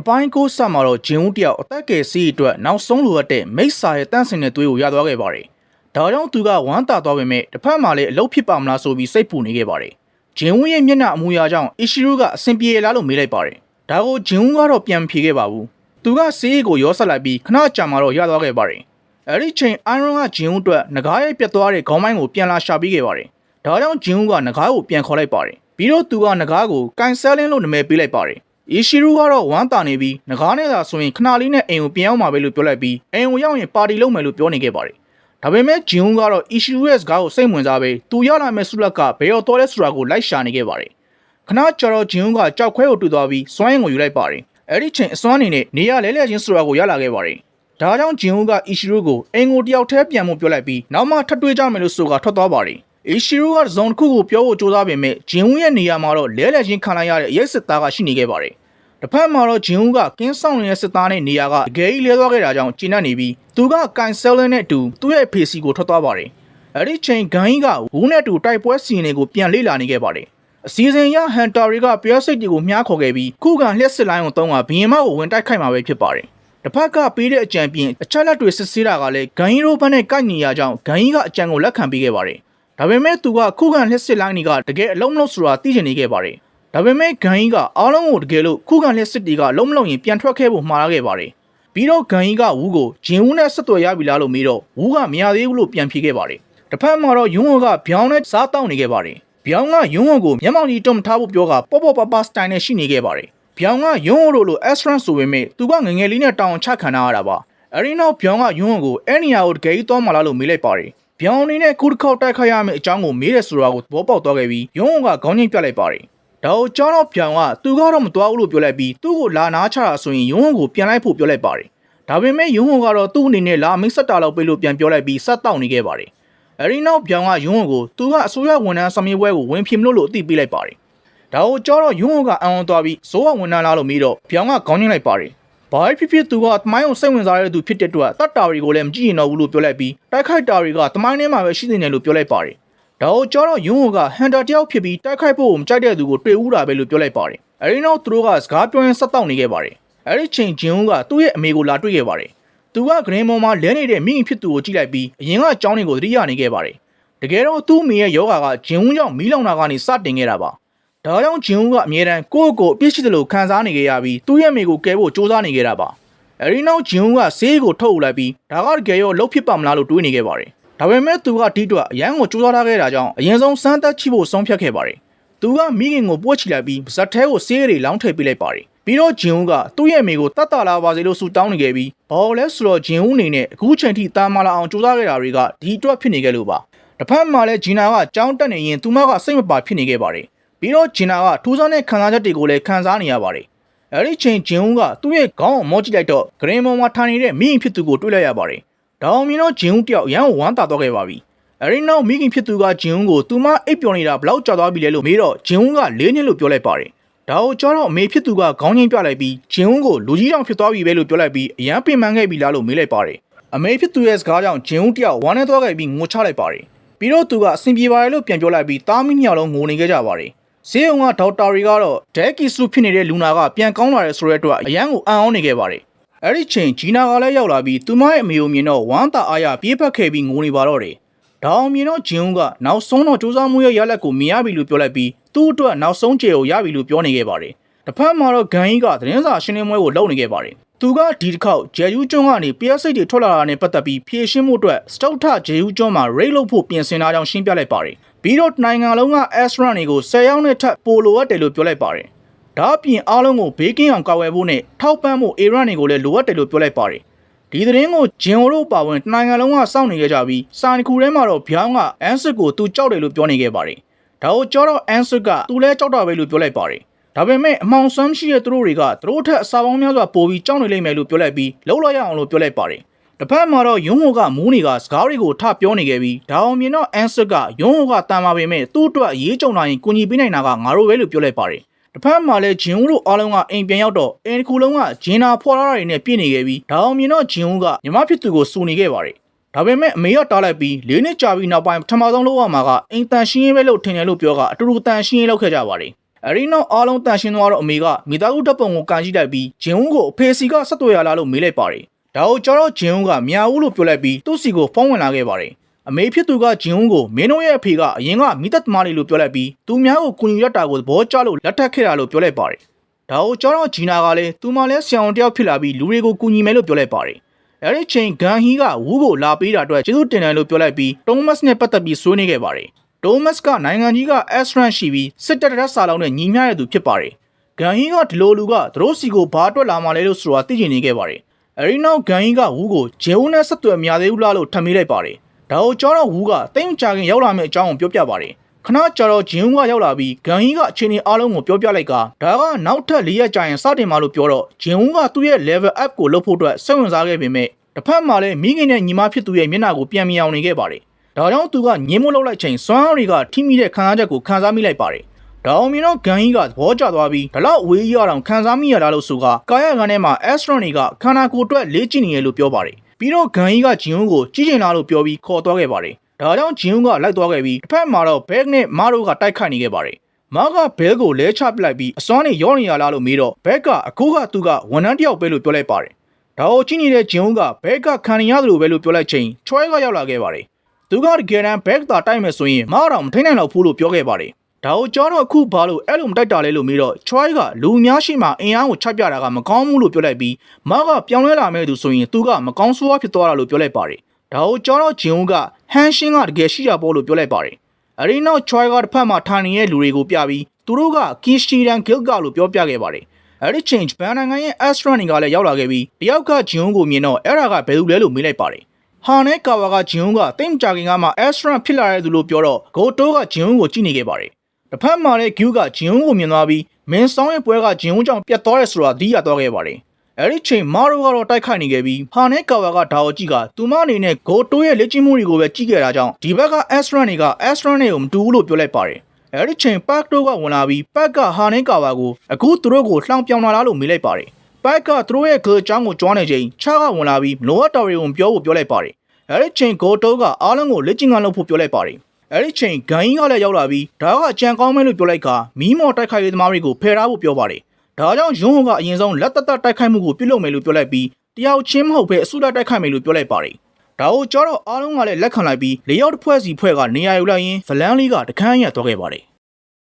အပိုင်းကိုဆက်မှာတော့ဂျင်းဦးတယောက်အသက်ကယ်စီးအတွက်နောက်ဆုံးလိုအပ်တဲ့မိစ္ဆာရဲ့တန့်စင်တဲ့သွေးကိုရသွားခဲ့ပါတယ်။ဒါကြောင့်သူကဝမ်းသာသွားပေမဲ့တစ်ဖက်မှာလည်းအလုပ်ဖြစ်ပါမလားဆိုပြီးစိတ်ပူနေခဲ့ပါတယ်။ဂျင်းဦးရဲ့မျက်နှာအမူအရာကြောင့်အီရှီရူကအဆင်ပြေလားလို့မေးလိုက်ပါတယ်။ဒါကိုဂျင်းဦးကတော့ပြန်မဖြေခဲ့ပါဘူး။သူကစီးရီကိုရောဆက်လိုက်ပြီးခဏကြာမှတော့ရသွားခဲ့ပါတယ်။အဲဒီချိန်အိုင်ရွန်ကဂျင်းဦးအတွက်ငကားရဲ့ပြတ်သွားတဲ့ခေါင်းပိုင်းကိုပြန်လာရှာပြီးခဲ့ပါတယ်။ဒါကြောင့်ဂျင်းဦးကငကားကိုပြန်ခေါ်လိုက်ပါတယ်။ပြီးတော့သူကငကားကိုကန်ဆယ်လင်းလို့နာမည်ပေးလိုက်ပါတယ်။ အီရှီရူကတော့ဝမ်းတာနေပြီးငကားနဲ့သာဆိုရင်ခဏလေးနဲ့အိမ်ကိုပြန်ရောက်မှာပဲလို့ပြောလိုက်ပြီးအိမ်ကိုရောက်ရင်ပါတီလုပ်မယ်လို့ပြောနေခဲ့ပါတယ်။ဒါပေမဲ့ဂျင်းဦးကတော့အီရှီရူရဲ့စကားကိုစိတ်ဝင်စားပြီးသူရလာမဲ့ဆုလက်ကဘယ်တော့တော်လဲဆိုတာကိုလိုက်ရှာနေခဲ့ပါတယ်။ခဏကြာတော့ဂျင်းဦးကကြောက်ခွဲကိုတူသွားပြီးစွမ်းရင်ကိုယူလိုက်ပါတယ်။အဲ့ဒီချိန်အစွမ်းအနေနဲ့နေရလဲလဲချင်းဆိုတာကိုရလာခဲ့ပါတယ်။ဒါကြောင့်ဂျင်းဦးကအီရှီရူကိုအိမ်ကိုတယောက်တည်းပြန်မှုပြောလိုက်ပြီးနောက်မှထပ်တွေ့ကြမယ်လို့ဆိုကထွက်သွားပါတယ်။အီရှီရူကဇုံတစ်ခုကိုပြောဖို့ကြိုးစားပေမဲ့ဂျင်းဦးရဲ့နေရာမှာတော့လဲလဲချင်းခံလိုက်ရတဲ့အရေးစစ်သားကရှိနေခဲ့ပါတယ်။ တစ်ဖက်မှာတော့ဂျင်းဦးကကင်းဆောင်နေတဲ့စစ်သားနဲ့နေရာကတကယ်ကြီးလဲသွားခဲ့တာကြောင့်ကျဉ်တ်နေပြီးသူကကန်ဆယ်လန်နဲ့အတူသူ့ရဲ့ဖေစီကိုထွက်သွားပါတယ်။အဲ့ဒီချိန်ဂန်ကြီးကဝူးနဲ့အတူတိုက်ပွဲစီရင်တွေကိုပြန်လေ့လာနေခဲ့ပါတယ်။အစည်းအဝေးရဟန်တာရီကပြည့်စိတ်တွေကိုမြားခေါ်ခဲ့ပြီးခုခံလျှက်စစ်လိုင်းကိုတုံးကဘီယင်မကိုဝင်တိုက်ခိုက်မှာပဲဖြစ်ပါတယ်။တစ်ဖက်ကပေးတဲ့အကြံပြင်အချက်လက်တွေစစ်ဆေးတာကလည်းဂန်ကြီးတို့ဘက်နဲ့ကိုက်ညီရကြောင်းဂန်ကြီးကအကြံကိုလက်ခံပေးခဲ့ပါတယ်။ဒါပေမဲ့သူကခုခံလျှက်စစ်လိုင်းတွေကတကယ်အလုံးမလို့ဆိုတာသိချင်နေခဲ့ပါတယ်။ ဒါပေမဲ့ဂန်ကြီးကအားလုံးကိုတကယ်လို့ခုခံလျှက်စစ်တီကအလုံးမလုံးရင်ပြန်ထွက်ခဲ့ဖို့မှားလာခဲ့ပါတယ်။ပြီးတော့ဂန်ကြီးကဝူးကိုဂျင်ဝူးနဲ့ဆက်သွယ်ရပြီလားလို့မေးတော့ဝူးကမရသေးဘူးလို့ပြန်ဖြေခဲ့ပါတယ်။တစ်ဖက်မှာတော့ယွန်းဝကဗျောင်းနဲ့စားတောက်နေခဲ့ပါတယ်။ဗျောင်းကယွန်းဝကိုမျက်မှောင်ကြီးတုံမထားဖို့ပြောကပေါ့ပေါ့ပပစတိုင်နဲ့ရှိနေခဲ့ပါတယ်။ဗျောင်းကယွန်းဝတို့လို Astron ဆိုပေမဲ့သူကငငယ်လေးနဲ့တောင်းချခံထားရတာပါ။အဲဒီနောက်ဗျောင်းကယွန်းဝကိုအဲနီယာကိုတကယ်ကြီးသွားမှလားလို့မေးလိုက်ပါတယ်။ဗျောင်းအနေနဲ့ကုတစ်ခေါက်တိုက်ခိုက်ရမယ့်အကြောင်းကိုမေးတယ်ဆိုတာကိုသဘောပေါက်သွားခဲ့ပြီးယွန်းဝကခေါင်းချင်းပြတ်လိုက်ပါတယ်။ ဒါကိုကျောင်းတော့ဗျောင်းကသူကတော့မသွားဘူးလို့ပြောလိုက်ပြီးသူ့ကိုလာနာချတာဆိုရင်ယွန်းဝကိုပြန်လိုက်ဖို့ပြောလိုက်ပါတယ်။ဒါပေမဲ့ယွန်းဝကတော့သူ့အနေနဲ့လာမိတ်ဆက်တာလောက်ပေးလို့ပြန်ပြောလိုက်ပြီးဆက်တောက်နေခဲ့ပါတယ်။အဲဒီနောက်ဗျောင်းကယွန်းဝကိုသူကအစိုးရဝန်ထမ်းစမေးပွဲကိုဝင်ဖြေမလို့လို့အသိပေးလိုက်ပါတယ်။ဒါကိုကျောင်းတော့ယွန်းဝကအံ့ဩသွားပြီးစိုးရဝန်ထမ်းလားလို့မေးတော့ဗျောင်းကခေါင်းချင်းလိုက်ပါတယ်။ဘာဖြစ်ဖြစ်သူကတမိုင်းကိုစိတ်ဝင်စားတဲ့သူဖြစ်တဲ့အတွက်တတ်တာတွေကိုလည်းမကြည့်ရင်တော့ဘူးလို့ပြောလိုက်ပြီးတိုက်ခိုက်တာတွေကတမိုင်းထဲမှာပဲရှိနေတယ်လို့ပြောလိုက်ပါတယ်။ ဒါကိုကျော်တော့ယွန်းဟိုကဟန်တာတယောက်ဖြစ်ပြီးတိုက်ခိုက်ဖို့မကြိုက်တဲ့သူကိုတွေ့ဦးတာပဲလို့ပြောလိုက်ပါတယ်။အဲဒီနောက်သူတို့ကစကားပြောရင်းဆက်တောက်နေခဲ့ပါတယ်။အဲဒီချိန်ဂျင်ဦးကသူ့ရဲ့အမေကိုလာတွေ့ခဲ့ပါတယ်။သူကဂရင်းမော်မှာလဲနေတဲ့မိခင်ဖြစ်သူကိုကြည့်လိုက်ပြီးအရင်ကအကြောင်းတွေကိုသတိရနေခဲ့ပါတယ်။တကယ်တော့သူ့အမေရဲ့ယောဂါကဂျင်ဦးကြောင့်မီးလောင်တာကနေစတင်ခဲ့တာပါ။ဒါကြောင့်ဂျင်ဦးကအမြဲတမ်းကိုယ့်ကိုယ်အပြစ်ရှိတယ်လို့ခံစားနေခဲ့ရပြီးသူ့ရဲ့မိကိုကယ်ဖို့စူးစမ်းနေခဲ့တာပါ။အဲဒီနောက်ဂျင်ဦးကဆေးကိုထုတ်ယူလိုက်ပြီးဒါကတကယ်ရောလှုပ်ဖြစ်ပါမလားလို့တွေးနေခဲ့ပါတယ်။ ဒါပေမဲ့သူကဒီအတွက်အရန်ကိုစူးစမ်းထားခဲ့တာကြောင့်အရင်ဆုံးစမ်းသပ်ချိဖို့ဆုံးဖြတ်ခဲ့ပါတယ်။သူကမိခင်ကိုပွက်ချလိုက်ပြီးဇက်ထဲကိုဆေးရီလောင်းထည့်ပေးလိုက်ပါတယ်။ပြီးတော့ဂျင်ဦးကသူ့ရဲ့မိကိုတတ်တာလာပါစေလို့ဆူတောင်းနေခဲ့ပြီးဘာလို့လဲဆိုတော့ဂျင်ဦးအနေနဲ့အခုချိန်ထိတာမာလာအောင်စူးစမ်းခဲ့တာတွေကဒီအတွက်ဖြစ်နေခဲ့လို့ပါ။တစ်ဖက်မှာလည်းဂျီနာကကြောင်းတက်နေရင်သူမကစိတ်မပါဖြစ်နေခဲ့ပါတယ်။ပြီးတော့ဂျင်နာကထူးဆန်းတဲ့ခံစားချက်တွေကိုလည်းခံစားနေရပါတယ်။အဲဒီချိန်ဂျင်ဦးကသူ့ရဲ့ခေါင်းကိုမော့ကြည့်လိုက်တော့ဂရင်းမော်မှာထိုင်နေတဲ့မိခင်ဖြစ်သူကိုတွေ့လိုက်ရပါတယ်။ ဒါအောင်မြင်တော့ဂျင်ဦးတယောက်ရန်ကိုဝမ်းသာတော့ခဲ့ပါပြီ။အဲဒီနောက်မိခင်ဖြစ်သူကဂျင်ဦးကိုသူမအိပ်ပျော်နေတာဘလောက်ကြာသွားပြီလဲလို့မေးတော့ဂျင်ဦးကလေးနှစ်လို့ပြောလိုက်ပါတယ်။ဒါကိုကြောတော့အမေဖြစ်သူကခေါင်းချင်းပြလိုက်ပြီးဂျင်ဦးကိုလူကြီးတောင်ဖြစ်သွားပြီပဲလို့ပြောလိုက်ပြီးအရန်ပင်ပန်းခဲ့ပြီလားလို့မေးလိုက်ပါတယ်။အမေဖြစ်သူရဲ့စကားကြောင့်ဂျင်ဦးတယောက်ဝမ်းနေသွားခဲ့ပြီးငိုချလိုက်ပါတယ်။ပြီးတော့သူကအဆင်ပြေပါတယ်လို့ပြန်ပြောလိုက်ပြီးတားမိနှစ်ယောက်လုံးငိုနေခဲ့ကြပါတယ်။ဈေးုံကဒေါက်တာတွေကတော့ဒဲကီစုဖြစ်နေတဲ့လူနာကပြန်ကောင်းလာတယ်ဆိုတဲ့အတွက်အရန်ကိုအံ့ဩနေခဲ့ပါတယ်။ အဲ့ဒီချိန်ဂျီနာကလည်းရောက်လာပြီးသူမရဲ့အမေကိုမြင်တော့ဝမ်းသာအားရပြေးဖက်ခဲ့ပြီးငိုနေပါတော့တယ်။ဒါအောင်မြင်တော့ဂျင်ဦးကနောက်ဆုံးတော့စူးစမ်းမှုရဲ့ရလက်ကိုမြင်ရပြီလို့ပြောလိုက်ပြီးသူ့အတွက်နောက်ဆုံးကြေကိုရပြီလို့ပြောနေခဲ့ပါတယ်။တစ်ဖက်မှာတော့ဂန်ကြီးကသတင်းစာရှင်းလင်းပွဲကိုလုပ်နေခဲ့ပါတယ်။သူကဒီတစ်ခေါက်ဂျယ်ယူကျွန်းကနေပျက်စိတ်တွေထွက်လာတာနဲ့ပတ်သက်ပြီးဖြေရှင်းမှုအတွက်စတုတ်ထဂျယ်ယူကျွန်းမှာရိတ်လုပ်ဖို့ပြင်ဆင်ထားကြောင်းရှင်းပြလိုက်ပါတယ်။ပြီးတော့နိုင်ငံလုံးက S run တွေကို10ရောက်နဲ့ထပ်ပိုလိုအပ်တယ်လို့ပြောလိုက်ပါတယ်။ ဒါအပြင်အားလုံးကိုဘေးကင်းအောင်ကာဝယ်ဖို့နဲ့ထောက်ပံ့ဖို့ Iran တွေကိုလည်းလိုအပ်တယ်လို့ပြောလိုက်ပါတယ်။ဒီသတင်းကိုဂျင်အိုတို့ပါဝင်နိုင်ငံလုံးကစောင့်နေကြကြပြီးစာနီကူထဲမှာတော့ဗျောင်းကအန်စစ်ကိုသူကြောက်တယ်လို့ပြောနေခဲ့ပါတယ်။ဒါကိုကြောတော့အန်စစ်ကသူလည်းကြောက်တာပဲလို့ပြောလိုက်ပါတယ်။ဒါပေမဲ့အမောင်ဆွမ်းရှိတဲ့သူတို့တွေကသူတို့ထက်အစာပေါင်းများစွာပိုပြီးကြောက်နေလိမ့်မယ်လို့ပြောလိုက်ပြီးလှုပ်လိုက်ရအောင်လို့ပြောလိုက်ပါတယ်။တစ်ဖက်မှာတော့ယွန်းဟိုကမူးနေကစကားတွေကိုထပြောနေခဲ့ပြီးဒါအောင်မြင်တော့အန်စစ်ကယွန်းဟိုကတန်ပါပေမဲ့သူ့အတွက်အရေးကြုံလာရင်ကူညီပေးနိုင်တာကငါတို့ပဲလို့ပြောလိုက်ပါတယ်။ တစ်ဖက်မှာလည်းဂျင်ဦးတို့အားလုံးကအိမ်ပြန်ရောက်တော့အိမ်တစ်ခုလုံးကဂျင်နာဖော်လာတာတွေနဲ့ပြည့်နေခဲ့ပြီးဒါအောင်မြင်တော့ဂျင်ဦးကညီမဖြစ်သူကိုစူနေခဲ့ပါတယ်။ဒါပေမဲ့အမေကတားလိုက်ပြီးလေးနှစ်ကြာပြီးနောက်ပိုင်းပထမဆုံးလောက်ရမှာကအိမ်တန်ရှင်းရေးပဲလို့ထင်တယ်လို့ပြောကအတူတူတန်ရှင်းရေးလုပ်ခဲ့ကြပါတယ်။အဲဒီနောက်အားလုံးတန်ရှင်းသွားတော့အမေကမိသားစုတပ်ပုံကိုကန်ကြည့်လိုက်ပြီးဂျင်ဦးကိုအဖေစီကဆက်သွယ်ရလားလို့မေးလိုက်ပါတယ်ဒါကိုကျတော့ဂျင်ဦးကမြာဦးလို့ပြောလိုက်ပြီးသူ့စီကိုဖုန်းဝင်လာခဲ့ပါတယ် အမေဖြစ်သူကဂျင်ဦးကိုမင်းတို့ရဲ့အဖေကအရင်ကမိသက်သမားလေးလို့ပြောလိုက်ပြီးသူများကိုကူညီရတာကိုသဘောကျလို့လက်ထပ်ခဲ့တာလို့ပြောလိုက်ပါတယ်ဒါကိုကျတော့ဂျီနာကလည်းသူမှလည်းဆရာဝန်တယောက်ဖြစ်လာပြီးလူတွေကိုကူညီမယ်လို့ပြောလိုက်ပါတယ်အဲ့ဒီချိန်ဂန်ဟီကဝူးကိုလာပေးတာအတွက်ကျေးဇူးတင်တယ်လို့ပြောလိုက်ပြီးတိုမတ်နဲ့ပတ်သက်ပြီးဆွေးနွေးခဲ့ပါတယ်တိုမတ်ကနိုင်ငံကြီးက S rank ရှိပြီးစစ်တပ်ရက်စာလုံးနဲ့ညီမျှရသူဖြစ်ပါတယ်ဂန်ဟီကဒီလိုလူကသူတို့စီကိုဘာအတွက်လာမှလဲလို့ဆိုတာသိချင်နေခဲ့ပါတယ်အဲဒီနောက်ဂန်ဟီကဝူးကိုဂျေဝန်းနဲ့ဆက်သွယ်မရသေးဘူးလားလို့ထပ်မေးလိုက်ပါတယ် ဒါကိုကျောတော့ဝူးကတိတ်မကြခင်ရောက်လာမယ့်အကြောင်းကိုပြောပြပါတယ်ခဏကြာတော့ဂျင်းဦးကရောက်လာပြီးဂန်ဟီကအချိန်ကြီးအားလုံးကိုပြောပြလိုက်ကဒါကနောက်ထပ်၄ရက်ကြာရင်စတင်မှာလို့ပြောတော့ဂျင်းဦးကသူ့ရဲ့ level up ကိုလုပ်ဖို့အတွက်စိတ်ဝင်စားခဲ့ပေမဲ့တစ်ဖက်မှာလည်းမိခင်နဲ့ညီမဖြစ်သူရဲ့မျက်နှာကိုပြန်မြင်အောင်နေခဲ့ပါတယ်ဒါကြောင့်သူကငင်းမို့လောက်လိုက်ချိန်စွမ်းအားတွေကထိမိတဲ့ခံစားချက်ကိုခံစားမိလိုက်ပါတယ်ဒါအောင်မြင်တော့ဂန်ဟီကသဘောကျသွားပြီးဒါလောက်အဝေးကြီးရအောင်ခံစားမိရတာလို့ဆိုကကာယကံထဲမှာ Astron တွေကခန္ဓာကိုယ်အတွက်လေ့ကျင့်နေရလို့ပြောပါတယ် ပြီးတော့ဂန်ဟီကဂျင်းဦးကိုကြီးကျင်လာလို့ပြောပြီးခေါ်သွားခဲ့ပါတယ်ဒါကြောင့်ဂျင်းဦးကလိုက်သွားခဲ့ပြီးတစ်ဖက်မှာတော့ဘက်နဲ့မားတို့ကတိုက်ခိုက်နေခဲ့ပါတယ်မားကဘဲကိုလဲချပလိုက်ပြီးအစွမ်းနဲ့ရောနေရလားလို့မေးတော့ဘက်ကအခုကသူကဝန်ထမ်းတယောက်ပဲလို့ပြောလိုက်ပါတယ်ဒါကိုကြည့်နေတဲ့ဂျင်းဦးကဘက်ကခံရရတယ်လို့ပဲလို့ပြောလိုက်ချိန်ချွဲကရောက်လာခဲ့ပါတယ်သူကတကယ်တမ်းဘက်သာတိုက်မယ်ဆိုရင်မားတော့မထိနိုင်တော့ဘူးလို့ပြောခဲ့ပါတယ် ဒါကိုကြောတော့အခုဘာလို့အဲ့လိုမတိုက်တာလဲလို့မေးတော့ Choi ကလူများရှိမှအင်အားကိုချပြတာကမကောင်းဘူးလို့ပြောလိုက်ပြီးမားကပြောင်းလဲလာမဲ့သူဆိုရင်သူကမကောင်းဆိုးဝါးဖြစ်သွားတာလို့ပြောလိုက်ပါတယ်ဒါကိုကြောတော့ဂျင်ဦးကဟန်ရှင်းကတကယ်ရှိရပေါ်လို့ပြောလိုက်ပါတယ်အရီနောက် Choi ကတစ်ဖက်မှာထိုင်နေတဲ့လူတွေကိုပြပြီးသူတို့က Kishidan Guild ကလို့ပြောပြခဲ့ပါတယ်အဲ့ဒီ change ဘန်နိုင်ငံရဲ့ Astron တွေကလည်းရောက်လာခဲ့ပြီးတယောက်ကဂျင်ဦးကိုမြင်တော့အဲ့ဒါကဘယ်သူလဲလို့မေးလိုက်ပါတယ်ဟာနဲ့ကာဝါကဂျင်ဦးကတိတ်မကြခင်ကမှ Astron ဖြစ်လာတဲ့သူလို့ပြောတော့ဂိုတိုးကဂျင်ဦးကိုကြည့်နေခဲ့ပါတယ် တစ်ဖက်မှာလည်း Q ကဂျင်ဦးကိုမြင်သွားပြီးမင်းဆောင်ရဲ့ပွဲကဂျင်ဦးကြောင့်ပြတ်သွားတယ်ဆိုတာသိရသွားခဲ့ပါတယ်အဲ့ဒီချိန်မာရိုကတော့တိုက်ခိုက်နေခဲ့ပြီးဟာနဲ့ကာဝါကဒါကိုကြည့်ကသူမအနေနဲ့ဂိုတိုးရဲ့လက်ကျင့်မှုတွေကိုပဲကြည့်ခဲ့တာကြောင့်ဒီဘက်က Astron တွေက Astron တွေကိုမတူဘူးလို့ပြောလိုက်ပါတယ်အဲ့ဒီချိန်ပတ်တို့ကဝင်လာပြီးပတ်ကဟာနဲ့ကာဝါကိုအခုသူတို့ကိုလှောင်ပြောင်လာလားလို့မေးလိုက်ပါတယ်ပတ်ကသူတို့ရဲ့ဂိုအကြောင်းကိုကြွားနေချိန်ချားကဝင်လာပြီးမလိုအပ်တော်တွေကိုပြောဖို့ပြောလိုက်ပါတယ်အဲ့ဒီချိန်ဂိုတိုးကအားလုံးကိုလက်ကျင့်ကလုပ်ဖို့ပြောလိုက်ပါတယ် အဲ့ဒီချိန်ဂန်ကြီးကလည်းရောက်လာပြီးဒါကကြံကောင်းမဲလို့ပြောလိုက်ကမီးမော်တိုက်ခိုက်ရေးသမားတွေကိုဖယ်ထားဖို့ပြောပါတယ်ဒါကြောင့်ယွန်းဟွန်ကအရင်ဆုံးလက်သက်သက်တိုက်ခိုက်မှုကိုပြုလုပ်မယ်လို့ပြောလိုက်ပြီးတယောက်ချင်းမဟုတ်ဘဲအစုလိုက်တိုက်ခိုက်မယ်လို့ပြောလိုက်ပါတယ်ဒါကိုကြောတော့အားလုံးကလည်းလက်ခံလိုက်ပြီးလေရောက်တစ်ဖွဲ့စီဖွဲ့ကနေရာယူလိုက်ရင်းဗလန်လေးကတခန်းရသွားခဲ့ပါတယ်